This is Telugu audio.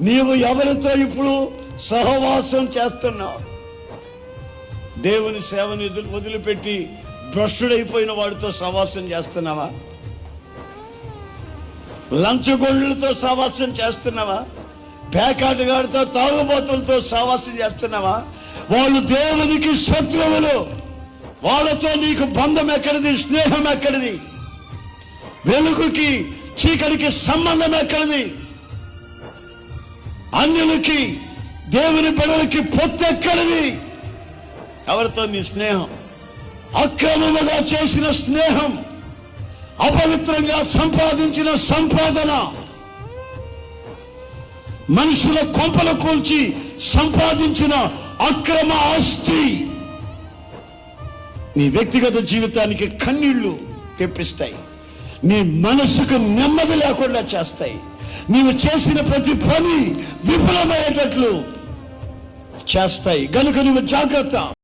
నీవు ఎవరితో ఇప్పుడు సహవాసం చేస్తున్నావు? దేవుని సేవని వదిలిపెట్టి భ్రష్టుడైపోయిన వాడితో సహవాసం చేస్తున్నావా? లంచగొండ్లతో సహవాసం చేస్తున్నావా? పేకాటగాడితో తాగుబోతులతో సహవాసం చేస్తున్నావా? వాళ్ళు దేవునికి శత్రువులు. వాళ్ళతో నీకు బంధం ఎక్కడిది? స్నేహం ఎక్కడిది? వెలుగుకి చీకటికి సంబంధం ఎక్కడిది? అన్యులకి దేవుని బిడలకి పొత్తు ఎక్కడిది? ఎవరితో నీ స్నేహం? అక్రమముగా చేసిన స్నేహం అపవిత్రంగా సంపాదించిన సంపాదన మనుషుల కొంపలు కూల్చి సంపాదించిన అక్రమ ఆస్తి. నీ వ్యక్తిగత జీవితానికి కన్నీళ్ళు తెప్పిస్తాయి. నీ మనసుకు నెమ్మది లేకుండా చేస్తాయి. నీవు చేసిన ప్రతి పని విఫలమయ్యేటట్లు చేస్తాయి. గనుక నువ్వు జాగ్రత్త.